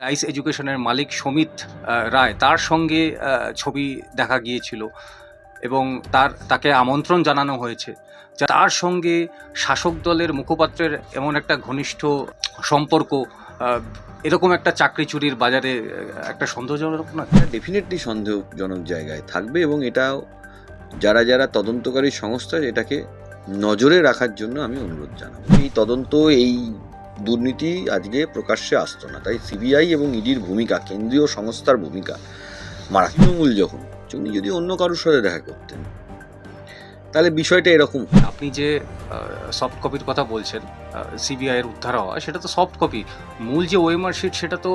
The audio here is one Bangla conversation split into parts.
রাইস এডুকেশনের মালিক সমিত রায় তার সঙ্গে ছবি দেখা গিয়েছিল এবং তার, তাকে আমন্ত্রণ জানানো হয়েছে। যা তার সঙ্গে শাসক দলের মুখপাত্রের এমন একটা ঘনিষ্ঠ সম্পর্ক এরকম একটা চাকরি চুরির বাজারে একটা সন্দেহজনক না ডেফিনেটলি সন্দেহজনক জায়গায় থাকবে এবং এটাও যারা যারা তদন্তকারী সংস্থা, এটাকে নজরে রাখার জন্য আমি অনুরোধ জানাব। এই তদন্ত, এই দুর্নীতি আজকে প্রকাশ্যে আসতো না। তাই সিবিআই এবং ইডির ভূমিকা কেন্দ্রীয় সংস্থার ভূমিকা মারা তৃণমূল যখন উনি যদি অন্য কারোর সাথে দেখা করতেন তাহলে বিষয়টা এরকম আপনি যে সফট কপির কথা বলছেন সিবিআই এর উদ্ধার হওয়া সেটা তো সফট কপি মূল যে ওয়েমার শিট সেটা তো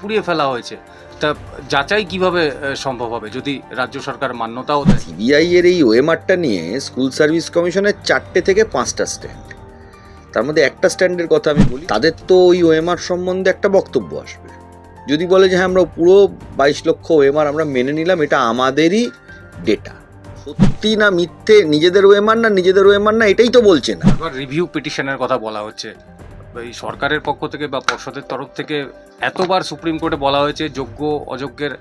পুড়িয়ে ফেলা হয়েছে। তা যাচাই কীভাবে সম্ভব হবে? যদি রাজ্য সরকার মান্যতাও দেয়। সিবিআই এর এই ওয়েমারটা নিয়ে স্কুল সার্ভিস কমিশনের চারটে থেকে পাঁচটা স্ট্যান্ড তার মধ্যে একটা স্ট্যান্ডের কথা আমি বলি, তাদের তো ওই ওএমআর সম্বন্ধে একটা বক্তব্য আসবে। যদি বলে যে হ্যাঁ আমরা পুরো বাইশ লক্ষ ওএমআর আমরা মেনে নিলাম, এটা আমাদেরই ডেটা সত্যি না মিথ্যে, নিজেদের ওএমআর না, নিজেদের ওএমআর না, এটাই তো বলছে না। রিভিউ পিটিশনের কথা বলা হচ্ছে। এই সরকারের পক্ষ থেকে বা পর্ষদের তরফ থেকে এতবার সুপ্রিম কোর্টে বলা হয়েছে যোগ্য, অযোগ্যের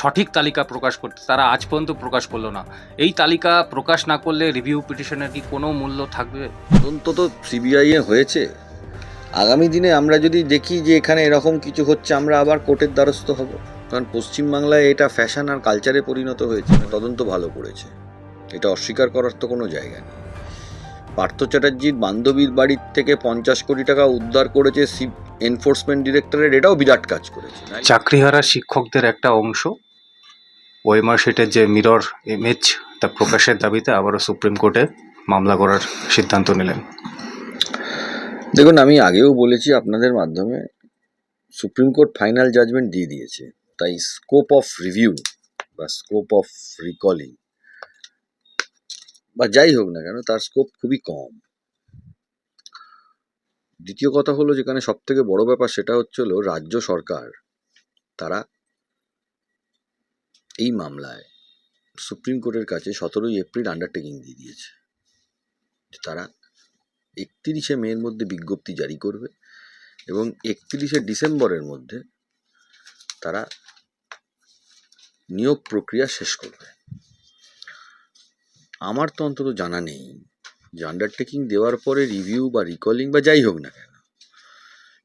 সঠিক তালিকা প্রকাশ করতে। তারা আজ পর্যন্ত প্রকাশ করল না। এই তালিকা প্রকাশ না করলে রিভিউ পিটিশনের কি কোনো মূল্য থাকবে? তদন্ত তো সিবিআই এ হয়েছে। আগামী দিনে আমরা যদি দেখি যে এখানে এরকম কিছু হচ্ছে, আমরা আবার কোর্টের দ্বারস্থ হব। কারণ পশ্চিমবাংলায় এটা ফ্যাশন আর কালচারে পরিণত হয়েছে তদন্ত ভালো করেছে। এটা অস্বীকার করার তো কোনো জায়গা নেই। পার্থ চ্যাটার্জির বান্ধবীর বাড়ির থেকে পঞ্চাশ কোটি টাকা উদ্ধার করেছে এনফোর্সমেন্ট ডিরেক্টরেট। এটাও বিরাট কাজ করেছে। চাকরিহারা শিক্ষকদের একটা অংশ। ওয়েমার শিটের যে মিরর ইমেজ তা প্রকাশের দাবিতে আবারও সুপ্রিম কোর্টে মামলা করার সিদ্ধান্ত নিলেন। দেখুন আমি আগেও বলেছি আপনাদের মাধ্যমে সুপ্রিম কোর্ট ফাইনাল জাজমেন্ট দিয়ে দিয়েছে। তাই স্কোপ অফ রিভিউ বা স্কোপ অফ রিকলিং বা যাই হোক না কেন, তার স্কোপ খুবই কম। দ্বিতীয় কথা হলো, যেখানে সব থেকে বড় ব্যাপার সেটা হচ্ছে হলো, রাজ্য সরকার, তারা এই মামলায় সুপ্রিম কোর্টের কাছে সতেরোই এপ্রিল আন্ডারটেকিং দিয়ে দিয়েছে। তারা একত্রিশে মের মধ্যে বিজ্ঞপ্তি জারি করবে এবং একত্রিশে ডিসেম্বরের মধ্যে তারা নিয়োগ প্রক্রিয়া শেষ করবে। আমার তো অন্তত জানা নেই। যে আন্ডারটেকিং দেওয়ার পরে রিভিউ বা রিকলিং বা যাই হোক না কেন,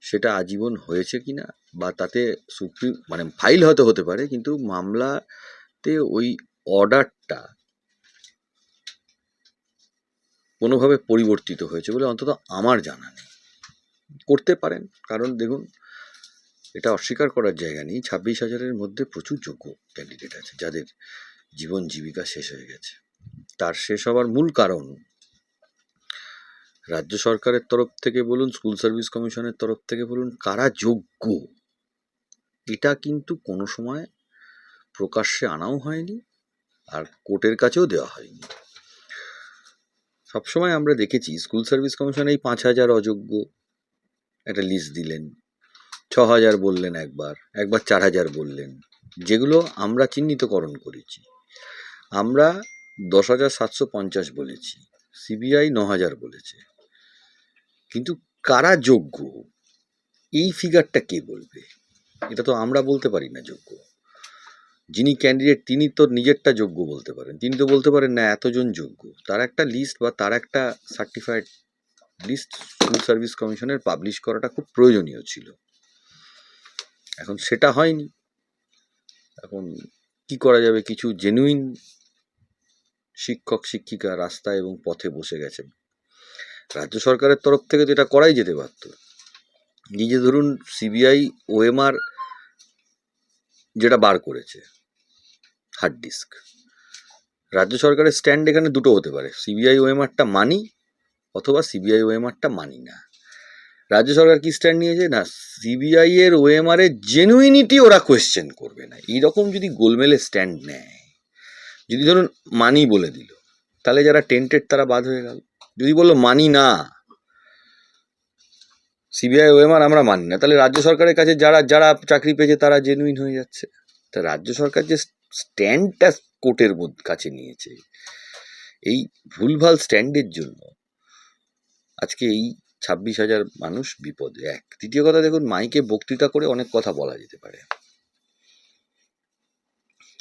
সেটা আজীবন হয়েছে কিনা বা তাতে সুপ্রিম মানে ফাইল হয়তো হতে পারে, কিন্তু মামলাতে ওই অর্ডারটা কোনোভাবে পরিবর্তিত হয়েছে বলে অন্তত আমার জানা নেই। করতে পারেন, কারণ দেখুন, এটা অস্বীকার করার জায়গা নেই। ছাব্বিশ হাজারের মধ্যে প্রচুর যোগ্য ক্যান্ডিডেট আছে যাদের জীবন জীবিকা শেষ হয়ে গেছে। তার শেষ হওয়ার মূল কারণ। রাজ্য সরকারের তরফ থেকে বলুন স্কুল সার্ভিস কমিশনের তরফ থেকে বলুন, কারা যোগ্য? এটা কিন্তু কোনো সময় প্রকাশ্যে আনাও হয়নি আর কোর্টের কাছেও দেওয়া হয়নি। সবসময় আমরা দেখেছি স্কুল সার্ভিস কমিশন এই পাঁচ হাজার অযোগ্য। একটা লিস্ট দিলেন, ছ হাজার বললেন একবার একবার চার হাজার বললেন। যেগুলো আমরা চিহ্নিতকরণ করেছি। আমরা দশ হাজার সাতশো পঞ্চাশ বলেছি, সিবিআই ন হাজার বলেছে। কিন্তু কারা যোগ্য? এই ফিগারটা কে বলবে? এটা তো আমরা বলতে পারি না যোগ্য। যিনি ক্যান্ডিডেট তিনি তো নিজেরটা যোগ্য বলতে পারেন। তিনি তো বলতে পারেন, না, এতজন যোগ্য। তার একটা লিস্ট বা তার একটা সার্টিফাইড লিস্ট স্কুল সার্ভিস কমিশনের পাবলিশ করাটা খুব প্রয়োজনীয় ছিল। এখন সেটা হয়নি। এখন কি করা যাবে? কিছু জেনুইন শিক্ষক, শিক্ষিকা রাস্তায় এবং পথে বসে গেছেন। রাজ্য সরকারের তরফ থেকে তো এটা করাই যেতে পারত। নিজে ধরুন সিবিআই ওএমআর যেটা বার করেছে হার্ড ডিস্ক রাজ্য সরকারের স্ট্যান্ড এখানে দুটো হতে পারে সিবিআই ওএমআরটা মানি অথবা সিবিআই ওএমআরটা মানি না। রাজ্য সরকার কি স্ট্যান্ড নিয়েছে? না সিবিআই এর ওএমআর এর জেনুইনিটি ওরা কোয়েশ্চেন করবে না। এইরকম যদি গোলমেলে স্ট্যান্ড নেয় যদি ধরুন মানি বলে দিল, তাহলে যারা টেন্টেড তারা বাদ হয়ে গেল। যদি বলল মানি না সিবিআই ওএমআর আমরা মানি না, তাহলে রাজ্য সরকারের কাছে যারা যারা চাকরি পেয়েছে তারা জেনুইন হয়ে যাচ্ছে। তা রাজ্য সরকার যে স্ট্যান্ডটা কোর্টের কাছে নিয়েছে, এই ভুলভাল স্ট্যান্ডের জন্য আজকে এই ছাব্বিশ হাজার মানুষ বিপদে। এক, দ্বিতীয় কথা দেখুন, মাইকে বক্তৃতা করে অনেক কথা বলা যেতে পারে।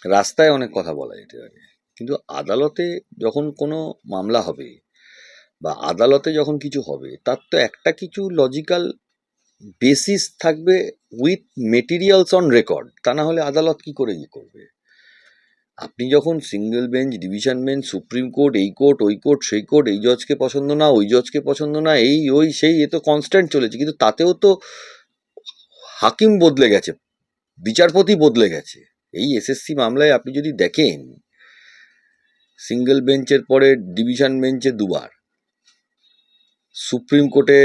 রাস্তায় অনেক কথা বলা যেতে পারে। কিন্তু আদালতে যখন কোনো মামলা হবে বা আদালতে যখন কিছু হবে, তার তো একটা কিছু লজিক্যাল বেসিস থাকবে উইথ মেটেরিয়ালস অন রেকর্ড তা না হলে আদালত কি করে ইয়ে করবে? আপনি যখন single bench division bench supreme court, এই কোর্ট, ওই কোর্ট, সেই কোর্ট, এই জজকে পছন্দ না, ওই জজকে পছন্দ না, এই, ওই, সেই, এ তো কনস্ট্যান্ট চলেছে। কিন্তু তাতেও তো হাকিম বদলে গেছে, বিচারপতি বদলে গেছে। এই এসএসসি মামলায় আপনি যদি দেখেন সিঙ্গেল বেঞ্চের পরে ডিভিশন বেঞ্চে দুবার, সুপ্রিম কোর্টে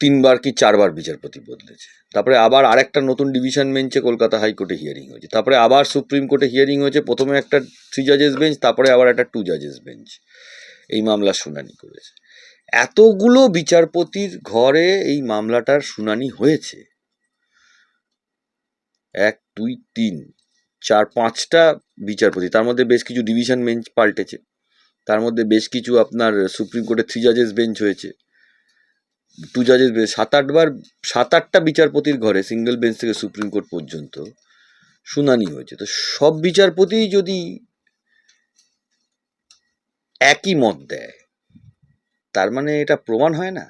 তিনবার কি চারবার বিচারপতি বদলেছে। তারপরে আবার আরেকটা নতুন ডিভিশন বেঞ্চে কলকাতা হাইকোর্টে হিয়ারিং হয়েছে। তারপরে আবার সুপ্রিম কোর্টে হিয়ারিং হয়েছে, প্রথমে একটা থ্রি জাজেস বেঞ্চ তারপরে আবার একটা টু জাজেস বেঞ্চ এই মামলার শুনানি করেছে। এতগুলো বিচারপতির ঘরে এই মামলাটার শুনানি হয়েছে। এক দুই, তিন, চার, পাঁচটা বিচারপতি, তার মধ্যে বেশ কিছু ডিভিশন বেঞ্চ পাল্টেছে। তার মধ্যে বেশ কিছু আপনার সুপ্রিম কোর্টে থ্রি জাজেস বেঞ্চ হয়েছে। টু জাজেস বেঞ্চ সাত আটবার সাত, আটটা বিচারপতির ঘরে সিঙ্গেল বেঞ্চ থেকে সুপ্রিম কোর্ট পর্যন্ত শুনানি হয়েছে। তো সব বিচারপতি যদি একই মত দেয়, তার মানে এটা প্রমাণ হয় না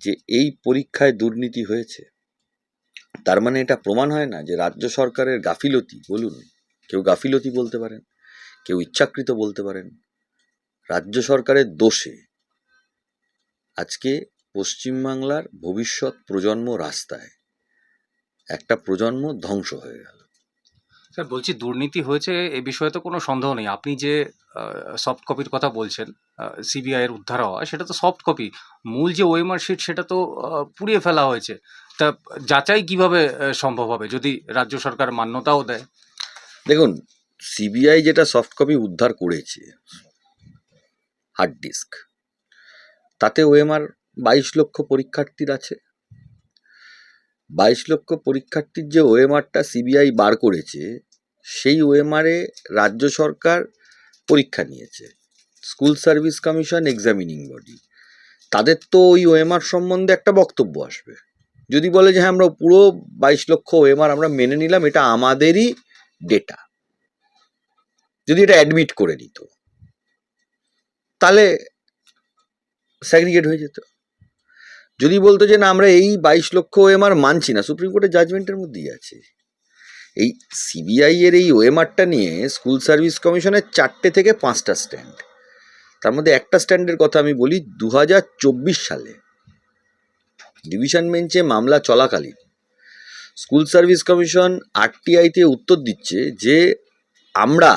যে এই পরীক্ষায় দুর্নীতি হয়েছে। তার মানে এটা প্রমাণ হয় না যে রাজ্য সরকারের গাফিলতি, বলুন, কেউ গাফিলতি বলতে পারেন, কেউ ইচ্ছাকৃত বলতে পারেন, রাজ্য সরকারের দোষে আজকে পশ্চিমবাংলার ভবিষ্যৎ প্রজন্ম রাস্তায় একটা প্রজন্ম ধ্বংস হয়ে গেল। স্যার, বলছি দুর্নীতি হয়েছে এ বিষয়ে তো কোনো সন্দেহ নেই। আপনি যে সফট কপির কথা বলছেন সিবিআই এর উদ্ধার হওয়া, সেটা তো সফট কপি মূল যে ওয়েমার শিট সেটা তো পুড়িয়ে ফেলা হয়েছে। তা যাচাই কীভাবে সম্ভব হবে? যদি রাজ্য সরকার মান্যতাও দেয়? দেখুন সিবিআই যেটা সফট কপি উদ্ধার করেছে হার্ড ডিস্ক তাতে ওএমআর বাইশ লক্ষ পরীক্ষার্থীর আছে। বাইশ লক্ষ পরীক্ষার্থীর যে ওএমআরটা সিবিআই বার করেছে, সেই ওএমআরে রাজ্য সরকার পরীক্ষা নিয়েছে। School service commission examining body তাদের তো ওই ওএমআর সম্বন্ধে একটা বক্তব্য আসবে। যদি বলে যে হ্যাঁ আমরা পুরো বাইশ লক্ষ ওএমআর আমরা মেনে নিলাম, এটা আমাদেরই ডেটা যদি এটা অ্যাডমিট করে নিত তাহলে স্যাগ্রিগেট হয়ে যেত। যদি বলতো যে, না, আমরা এই বাইশ লক্ষ ওএমআর মানছি না সুপ্রিম কোর্টের জাজমেন্টের মধ্যেই আছে। এই সিবিআই এর এই ওএমআরটা নিয়ে স্কুল সার্ভিস কমিশনের চারটে থেকে পাঁচটা স্ট্যান্ড তার মধ্যে একটা স্ট্যান্ডের কথা আমি বলি দু হাজার চব্বিশ সালে। ডিভিশন বেঞ্চে মামলা চলাকালীন স্কুল সার্ভিস কমিশন আরটিআইতে উত্তর দিচ্ছে যে আমরা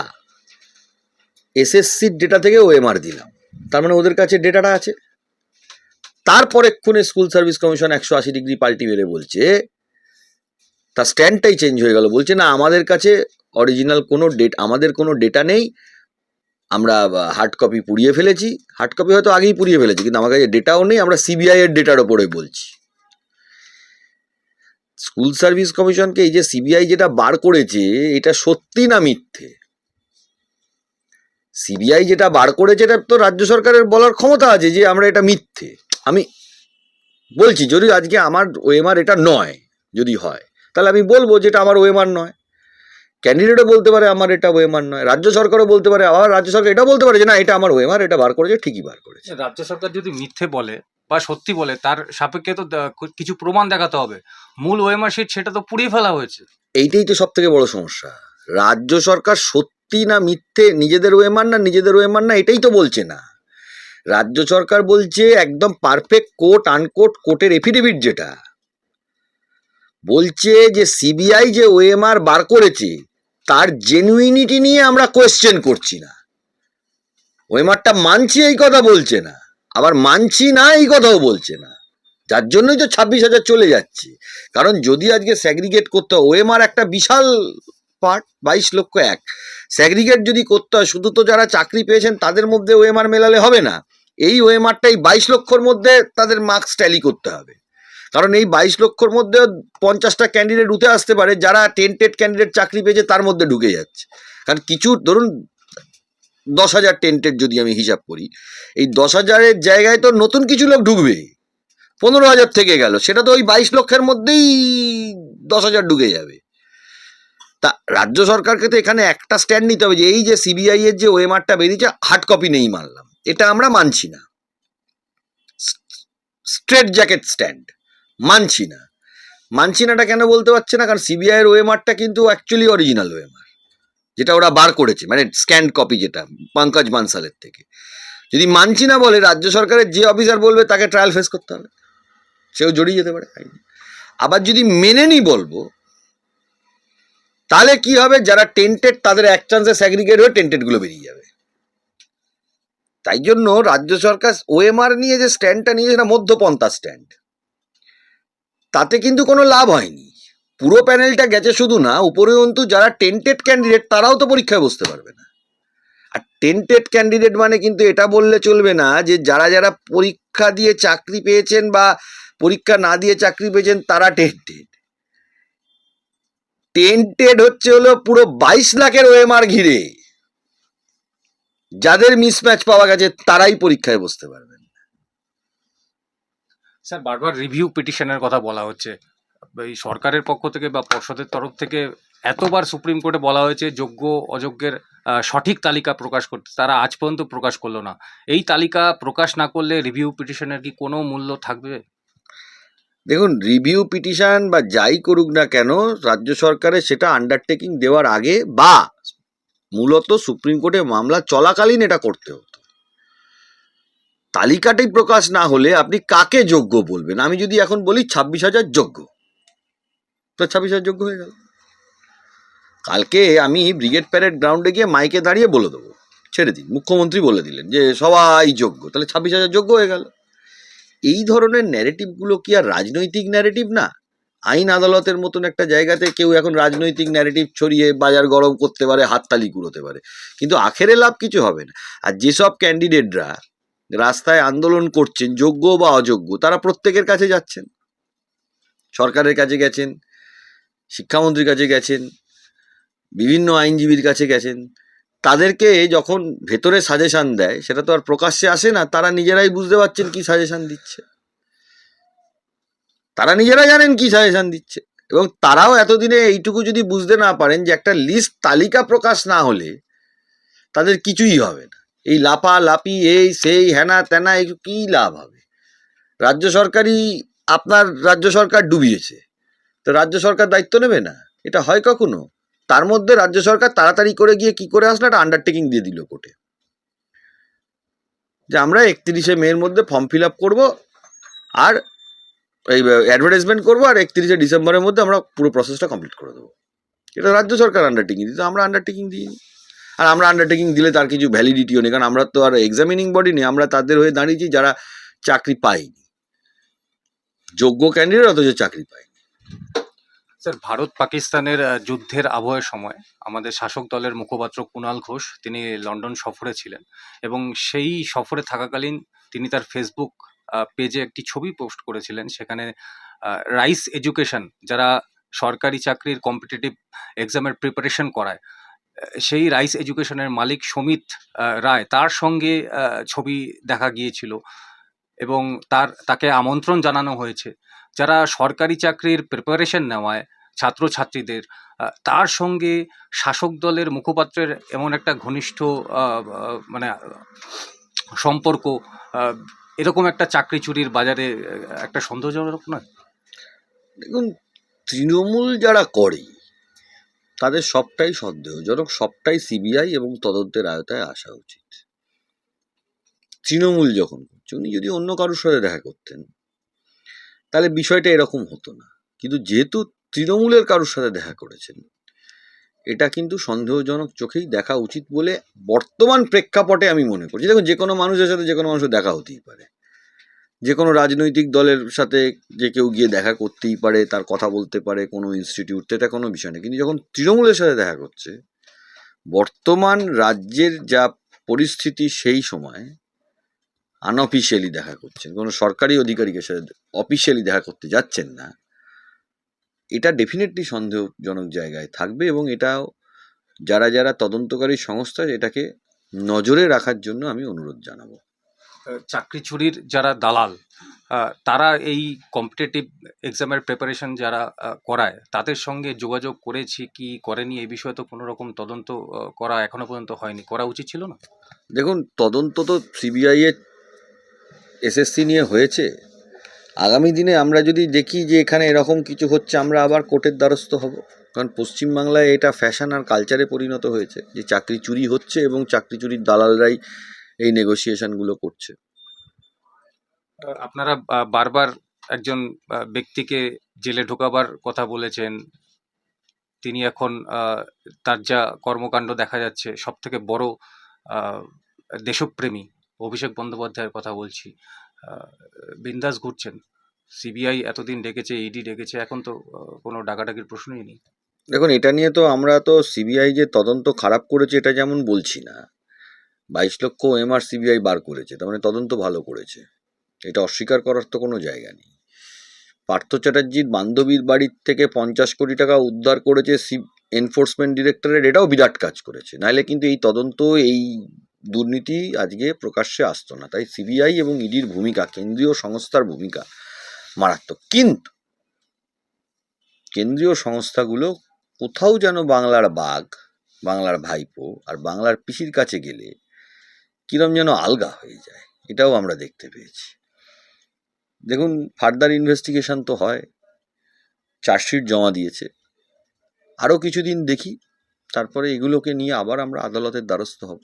এসএসসির ডেটা থেকে ওএমআর দিলাম। তার মানে ওদের কাছে ডেটাটা আছে। তারপর এক্ষুনি স্কুল সার্ভিস কমিশন একশো আশি ডিগ্রি পাল্টি মেরে বলছে, তার স্ট্যান্ডটাই চেঞ্জ হয়ে গেল। বলছে, না, আমাদের কাছে অরিজিনাল কোনো ডেট আমাদের কোনো ডেটা নেই। আমরা হার্ড কপি পুড়িয়ে ফেলেছি। হার্ড কপি হয়তো আগেই পুড়িয়ে ফেলেছি, কিন্তু আমার কাছে ডেটাও নেই, আমরা সিবিআই এর ডেটার ওপরে বলছি। স্কুল সার্ভিস কমিশনকে এই যে সিবিআই যেটা বার করেছে, এটা সত্যি না মিথ্যে? সিবিআই যেটা বার করেছে, এটা তো রাজ্য সরকারের বলার ক্ষমতা আছে যে আমরা এটা মিথ্যে। আমি বলছি, যদি আজকে আমার ওএমআর এটা নয়, যদি হয়, তাহলে আমি বলব যেটা আমার ওএমআর নয়। ক্যান্ডিডেটও বলতে পারে আমার এটা ওএমআর নয় রাজ্য সরকারও বলতে পারে আবার রাজ্য সরকার এটা বলতে পারে যে না এটা আমার ওএমআর এটা বার করেছে ঠিকই বার করেছে। রাজ্য সরকার যদি মিথ্যে বলে বা সত্যি বলে তার সাপেক্ষে তো কিছু প্রমাণ দেখাতে হবে। মূল ওয়েমার শিট সেটা তো পুড়িয়ে ফেলা হয়েছে। এইটাই তো সব থেকে বড় সমস্যা। রাজ্য সরকার সত্যি না মিথ্যে নিজেদের ওয়েমার না নিজেদের ওয়েমার না এটাই তো বলছে না। রাজ্য সরকার বলছে একদম পারফেক্ট কোর্ট আনকোর্ট কোর্টের এফিডেভিট যেটা। বলছে যে সিবিআই যে ওএমআর বার করেছে তার জেনুইনিটি নিয়ে আমরা কোয়েশ্চেন করছি না। ওএমআরটা মানছি এই কথা বলছে না, আবার মানছি না এই কথাও বলছে না। যার জন্যই তো ছাব্বিশ হাজার চলে যাচ্ছে। কারণ যদি আজকে স্যাগ্রিগেট করতে হয় ওএমআর একটা বিশাল পার্ট বাইশ লক্ষ এক। স্যাগ্রিগেট যদি করতে হয়, শুধু তো যারা চাকরি পেয়েছেন, তাদের মধ্যে ওএমআর মেলালে হবে না। এই ওএমআরটাই বাইশ লক্ষর মধ্যে তাদের মার্কস ট্যালি করতে হবে। কারণ এই বাইশ লক্ষর মধ্যে পঞ্চাশটা ক্যান্ডিডেট উঠে আসতে পারে, যারা টেন্টেড ক্যান্ডিডেট চাকরি পেয়েছে তার মধ্যে ঢুকে যাচ্ছে। কারণ কিছু, ধরুন, দশ হাজার টেন্টের যদি আমি হিসাব করি, এই দশ হাজারের জায়গায় তো নতুন কিছু লোক ঢুকবে। পনেরো হাজার থেকে গেল, সেটা তো ওই বাইশ লক্ষের মধ্যেই দশ হাজার ঢুকে যাবে। তা রাজ্য সরকারকে তো এখানে একটা স্ট্যান্ড নিতে হবে যে, এই যে সিবিআই এর যে ওএমআরটা বেরিয়েছে হার্ড কপি নেই মানলাম। এটা আমরা মানছি না। স্ট্রেট জ্যাকেট স্ট্যান্ড মানছি না। মানছি নাটা কেন বলতে পারছে না? কারণ সিবিআই এর ওএমআরটা কিন্তু অ্যাকচুয়ালি অরিজিনাল ওএমআর যেটা ওরা বার করেছে মানে স্ক্যান্ড কপি যেটা, পঙ্কজ বানসালের থেকে। যদি মানছি না বলে রাজ্য সরকারের যে অফিসার বলবে, তাকে ট্রায়াল ফেস করতে হবে। সেও জড়িয়ে যেতে পারে আবার যদি মেনে নি বলব, তাহলে কি হবে? যারা টেন্টেড তাদের এক চান্সে স্যাগ্রিগেট হয়ে টেন্টেডগুলো বেরিয়ে যাবে। তাই জন্য রাজ্য সরকার ওএমআর নিয়ে যে স্ট্যান্ডটা নিয়ে সেটা মধ্যপন্থা স্ট্যান্ড তাতে কিন্তু কোনো লাভ হয়নি। পুরো প্যানেলটা গেছে শুধু না উপরন্তু যারা টেন্টেড ক্যান্ডিডেট তারাও তো পরীক্ষায় বসতে পারবে না। আর টেন্টেড ক্যান্ডিডেট মানে কিন্তু এটা বললে চলবে না যে যারা যারা পরীক্ষা দিয়ে চাকরি পেয়েছেন বা পরীক্ষা না দিয়ে চাকরি পেয়েছেন তারা টেন্টেড টেন্টেড হচ্ছে হলো পুরো বাইশ লাখের ওএমআর ঘিরে। যাদের মিসম্যাচ পাওয়া গেছে তারাই পরীক্ষায় বসতে পারবেন স্যার, বারবার রিভিউ পিটিশনের কথা বলা হচ্ছে। এই সরকারের পক্ষ থেকে বা পর্ষদের তরফ থেকে এতবার সুপ্রিম কোর্টে বলা হয়েছে, যোগ্য, অযোগ্যের সঠিক তালিকা প্রকাশ করতে। তারা আজ পর্যন্ত প্রকাশ করল না। এই তালিকা প্রকাশ না করলে রিভিউ পিটিশনের কি কোনো মূল্য থাকবে? দেখুন রিভিউ পিটিশন বা যাই করুক না কেন, রাজ্য সরকারের সেটা আন্ডারটেকিং দেওয়ার আগে বা মূলত সুপ্রিম কোর্টে মামলা চলাকালীন এটা করতে হতো। তালিকাটাই প্রকাশ না হলে আপনি কাকে যোগ্য বলবেন? আমি যদি এখন বলি ছাব্বিশ হাজার যোগ্য। তো ছাব্বিশ হাজার যোগ্য হয়ে গেল। কালকে আমি ব্রিগেড প্যারেড গ্রাউন্ডে গিয়ে মাইকে দাঁড়িয়ে বলে দেবো। ছেড়ে দিন। মুখ্যমন্ত্রী বলে দিলেন যে, সবাই যোগ্য। তাহলে ছাব্বিশ হাজার যোগ্য হয়ে গেল। এই ধরনের ন্যারেটিভগুলো কি আর রাজনৈতিক ন্যারেটিভ না? আইন আদালতের মতন একটা জায়গাতে কেউ এখন রাজনৈতিক ন্যারেটিভ ছড়িয়ে বাজার গরম করতে পারে, হাততালি কুড়োতে পারে। কিন্তু আখেরে লাভ কিছু হবে না। আর যেসব ক্যান্ডিডেটরা রাস্তায় আন্দোলন করছেন, যোগ্য বা অযোগ্য, তারা প্রত্যেকের কাছে যাচ্ছেন। সরকারের কাছে গেছেন, শিক্ষামন্ত্রীর কাছে গেছেন, বিভিন্ন আইনজীবীর কাছে গেছেন। তাদেরকে যখন ভেতরে সাজেশন দেয়, সেটা তো আর প্রকাশ্যে আসে না, তারা নিজেরাই বুঝতে পারছেন কি সাজেশন দিচ্ছে। তারা নিজেরা জানেন কি সাজেশন দিচ্ছে। এবং তারাও এতদিনে এইটুকু যদি বুঝতে না পারেন যে একটা লিস্ট তালিকা প্রকাশ না হলে তাদের কিছুই হবে না। এই লাপি এই সেই হেনা তেনা, এই কি লাভ হবে? রাজ্য সরকারই, আপনার রাজ্য সরকার ডুবিয়েছে। তো রাজ্য সরকার দায়িত্ব নেবে না? এটা হয় কখনো? তার মধ্যে রাজ্য সরকার তাড়াতাড়ি করে গিয়ে কি করে আসলো? একটা আন্ডারটেকিং দিয়ে দিল কোর্টে যে আমরা একত্রিশে মের মধ্যে ফর্ম ফিল আপ করব, আর এই অ্যাডভার্টাইজমেন্ট করব, আর একত্রিশে ডিসেম্বরের মধ্যে আমরা পুরো প্রসেসটা কমপ্লিট করে দেবো। এটা রাজ্য সরকার আন্ডারটেকিং দিতে আমরা আন্ডারটেকিং দিই আর আমরা আন্ডারটেকিং দিলে তার কিছু ভ্যালিডিটিও নেই। কারণ আমরা তো আর এক্সামিনিং বডি নেই, আমরা তাদের হয়ে দাঁড়িয়েছি যারা চাকরি পায়নি। যোগ্য ক্যান্ডিডেট অথচ চাকরি পায়নি। স্যার ভারত পাকিস্তানের যুদ্ধের আবহের সময় আমাদের শাসক দলের মুখপাত্র কুণাল ঘোষ, তিনি লন্ডন সফরে ছিলেন এবং সেই সফরে থাকাকালীন তিনি তার ফেসবুক পেজে একটি ছবি পোস্ট করেছিলেন। সেখানে রাইস এডুকেশন যারা সরকারি চাকরির কম্পিটিটিভ এক্সামের প্রিপারেশন করায় সেই রাইস এডুকেশনের মালিক সমিত রায় তার সঙ্গে ছবি দেখা গিয়েছিল এবং তার, তাকে আমন্ত্রণ জানানো হয়েছে। যারা সরকারি চাকরির প্রিপারেশন নেওয়ায় ছাত্রছাত্রীদের তার সঙ্গে শাসক দলের মুখপাত্রের এমন একটা ঘনিষ্ঠ মানে সম্পর্ক এরকম একটা চাকরি চুরির বাজারে একটা সন্দেহজনক নয়? দেখুন, তৃণমূল যারা করে তাদের সবটাই সন্দেহজনক, সবটাই সিবিআই এবং তদন্তের আয়তায় আসা উচিত। তৃণমূল যখন করছে, উনি যদি অন্য কারোর সাথে দেখা করতেন, তাহলে বিষয়টা এরকম হতো না। কিন্তু যেহেতু তৃণমূলের কারোর সাথে দেখা করেছেন, এটা কিন্তু সন্দেহজনক চোখেই দেখা উচিত বলে বর্তমান প্রেক্ষাপটে আমি মনে করছি। দেখুন যে কোনো মানুষের সাথে যে কোনো মানুষের দেখা হতেই পারে। যে কোনো রাজনৈতিক দলের সাথে যে কেউ গিয়ে দেখা করতেই পারে, তার কথা বলতে পারে, কোনো ইনস্টিটিউট এটা কোনো বিষয় না। কিন্তু যখন তৃণমূলের সাথে দেখা করছে বর্তমান রাজ্যের যা পরিস্থিতি সেই সময় আনঅফিসিয়ালি দেখা করছেন, কোনো সরকারি অধিকারীকের সাথে অফিসিয়ালি দেখা করতে যাচ্ছেন না, এটা ডেফিনেটলি সন্দেহজনক জায়গায় থাকবে এবং এটাও যারা যারা তদন্তকারী সংস্থা, এটাকে নজরে রাখার জন্য আমি অনুরোধ জানাব। চাকরি চুরির যারা দালাল তারা এই কম্পিটিটিভ এক্সামের প্রিপারেশন যারা করায়, তাদের সঙ্গে যোগাযোগ করেছি কি করেনি এই বিষয়ে তো কোনো রকম তদন্ত করা এখনও পর্যন্ত হয়নি। করা উচিত ছিল না? দেখুন, তদন্ত তো সিবিআই এর এসএসসি নিয়ে হয়েছে। আগামী দিনে আমরা যদি দেখি যে এখানে এরকম কিছু হচ্ছে, আমরা আবার কোর্টের দ্বারস্থ হব। কারণ পশ্চিমবাংলায় এটা ফ্যাশন আর কালচারে পরিণত হয়েছে। যে চাকরি চুরি হচ্ছে এবং চাকরি চুরির দালালরাই এই নেগোসিয়েশনগুলো করছে। আপনারা বারবার একজন ব্যক্তিকে জেলে ঢোকাবার কথা বলেছেন। তিনি এখন তার যা কর্মকাণ্ড দেখা যাচ্ছে সব থেকে বড় দেশপ্রেমী অভিষেক বন্দ্যোপাধ্যায়ের কথা বলছি। বিন্দাস ঘুরছেন। সিবিআই এতদিন ডেকেছে ইডি ডেকেছে এখন তো কোনো ডাকাডাকির প্রশ্নই নেই। দেখুন এটা নিয়ে তো আমরা তো সিবিআই যে তদন্ত খারাপ করেছে এটা যেমন বলছি না। বাইশ লক্ষ এমআর সিবিআই বার করেছে, তার মানে তদন্ত ভালো করেছে। এটা অস্বীকার করার তো কোনো জায়গা নেই। পার্থ চ্যাটার্জির বান্ধবীর বাড়ির থেকে পঞ্চাশ কোটি টাকা উদ্ধার করেছে সি এনফোর্সমেন্ট ডিরেক্টরেট এটাও বিরাট কাজ করেছে। নাহলে কিন্তু এই তদন্ত, এই দুর্নীতি আজকে প্রকাশ্যে আসতো না। তাই সিবিআই এবং ইডির ভূমিকা, কেন্দ্রীয় সংস্থার ভূমিকা মারাত্মক। কিন্তু কেন্দ্রীয় সংস্থাগুলো কোথাও যেন বাংলার বাঘ, বাংলার ভাইপো আর বাংলার পিসির কাছে গেলে কিরম যেন আলগা হয়ে যায়, এটাও আমরা দেখতে পেয়েছি। দেখুন ফার্দার ইনভেস্টিগেশন তো হয় চার্জশিট জমা দিয়েছে। আরও কিছুদিন দেখি, তারপরে এগুলোকে নিয়ে আবার আমরা আদালতের দ্বারস্থ হব।